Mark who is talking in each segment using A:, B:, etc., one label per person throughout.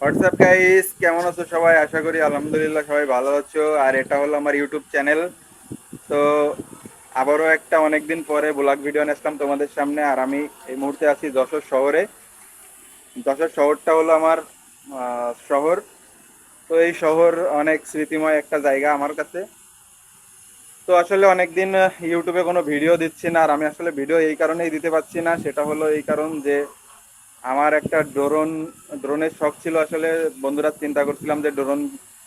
A: WhatsApp guys কেমন আছো সবাই? আশা করি আলহামদুলিল্লাহ সবাই ভালো আছো। আর এটা হলো আমার ইউটিউব চ্যানেল তো আবারও একটা অনেকদিন পরে ব্লগ ভিডিও নিয়ে আসলাম তোমাদের সামনে। আর আমি এই মুহূর্তে আছি যশোর শহরে। যশোর শহরটা হলো আমার শহর। তো এই শহর অনেক স্মৃতিময় একটা জায়গা আমার কাছে। তো আসলে অনেকদিন ইউটিউবে কোনো ভিডিও দিচ্ছি না। আর আমি আসলে ভিডিও এই কারণেই দিতে পারছি না। সেটা হলো এই কারণ যে আমার একটা ড্রোন ড্রোনের শখ ছিল আসলে, বন্ধুরা চিন্তা করছিলাম যে ড্রোন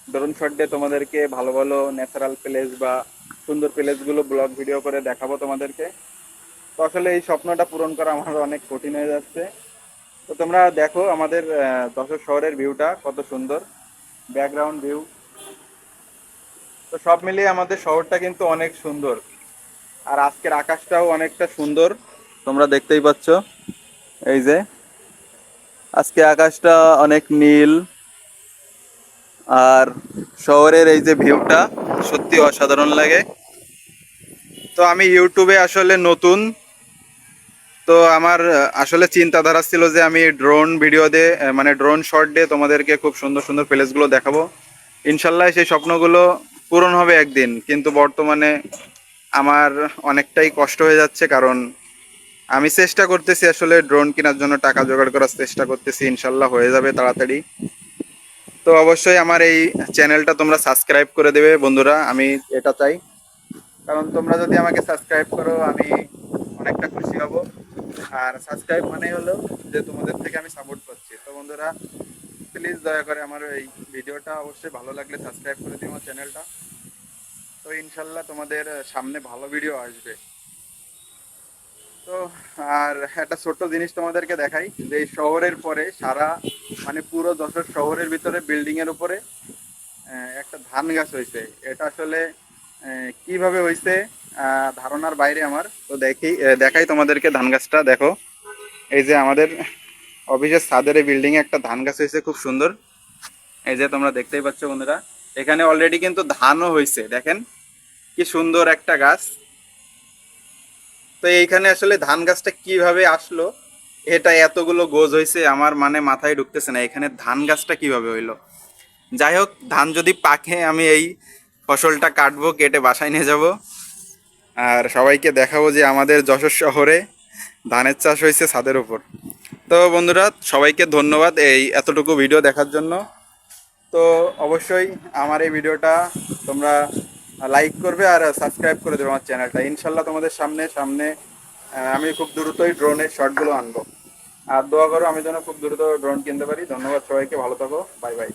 A: ড্রোন শট দিয়ে তোমাদেরকে ভালো ভালো ন্যাচারাল প্লেস বা সুন্দর প্লেসগুলো ব্লগ ভিডিও করে দেখাবো তোমাদেরকে। তো আসলে এই স্বপ্নটা পূরণ করা আমার অনেক কঠিন হয়ে যাচ্ছে। তো তোমরা দেখো আমাদের যশোর শহরের ভিউটা কত সুন্দর ব্যাকগ্রাউন্ড ভিউ তো সব মিলিয়ে আমাদের শহরটা কিন্তু অনেক সুন্দর। আর আজকের আকাশটাও অনেকটা সুন্দর, তোমরা দেখতেই পাচ্ছ। এই যে আজকে আকাশটা অনেক নীল। আর শহরের এই যে ভিউটা, সত্যি অসাধারণ লাগে। তো আমি ইউটিউবে আসলে নতুন। তো আমার আসলে চিন্তাধারা ছিল যে আমি ড্রোন ভিডিও দিয়ে মানে ড্রোন শট দিয়ে তোমাদেরকে খুব সুন্দর সুন্দর প্লেসগুলো দেখাবো। ইনশাল্লাহ সেই স্বপ্নগুলো পূরণ হবে একদিন, কিন্তু বর্তমানে আমার অনেকটাই কষ্ট হয়ে যাচ্ছে কারণ আমি চেষ্টা করতেছি আসলে ড্রোন কেনার জন্য টাকা জোগাড় করার চেষ্টা করতেছি, ইনশাল্লাহ হয়ে যাবে তাড়াতাড়ি। তো অবশ্যই আমার এই চ্যানেলটা তোমরা সাবস্ক্রাইব করে দেবে বন্ধুরা, আমি এটা চাই। কারণ তোমরা যদি আমাকে সাবস্ক্রাইব করো, আমি অনেকটা খুশি হব। আর সাবস্ক্রাইব মানে হলো যে তোমাদের থেকে আমি সাপোর্ট পাচ্ছি। তো বন্ধুরা প্লিজ দয়া করে আমার এই ভিডিওটা অবশ্যই ভালো লাগলে সাবস্ক্রাইব করে দিও আমার চ্যানেলটা তো ইনশাল্লাহ তোমাদের সামনে ভালো ভিডিও আসবে। তো, আর একটা ছোট্ট জিনিস তোমাদেরকে দেখাই, যে শহরের পরে সারা মানে পুরো যশোর শহরের ভিতরে বিল্ডিং এর উপরে একটা ধান গাছ হয়েছে। এটা আসলে কীভাবে হয়েছে ধারণার বাইরে আমার। তো দেখি দেখাই তোমাদেরকে ধান গাছটা, দেখো। এই যে আমাদের অফিসের এই বিল্ডিং এ একটা ধান গাছ হয়েছে, খুব সুন্দর। এই যে তোমরা দেখতেই পাচ্ছ বন্ধুরা, এখানে অলরেডি কিন্তু ধানও হয়েছে, দেখেন। কি সুন্দর একটা গাছ। তো এইখানে আসলে ধান গাছটা কীভাবে আসলো? এটা এতগুলো গোজ হয়েছে আমার মানে মাথায় ঢুকতেছে না। এখানে ধান গাছটা কীভাবে হইল? যাই হোক, ধান যদি পাকে, আমি এই ফসলটা কাটবো, কেটে বাসায় নিয়ে যাব। আর সবাইকে দেখাবো যে আমাদের যশোর শহরে ধানের চাষ হয়েছে ছাদের উপর। তো বন্ধুরা, সবাইকে ধন্যবাদ এই এতটুকু ভিডিও দেখার জন্য। তো অবশ্যই আমার এই ভিডিওটা তোমরা লাইক করবে আর সাবস্ক্রাইব করে দেবে আমার চ্যানেলটা ইনশাল্লাহ তোমাদের সামনে সামনে আমি খুব দ্রুতই ড্রোনের শটগুলো আনব। আর দোয়া করো আমি যেন খুব দ্রুত ড্রোন কিনতে পারি। ধন্যবাদ সবাইকে, ভালো থাকো। Bye bye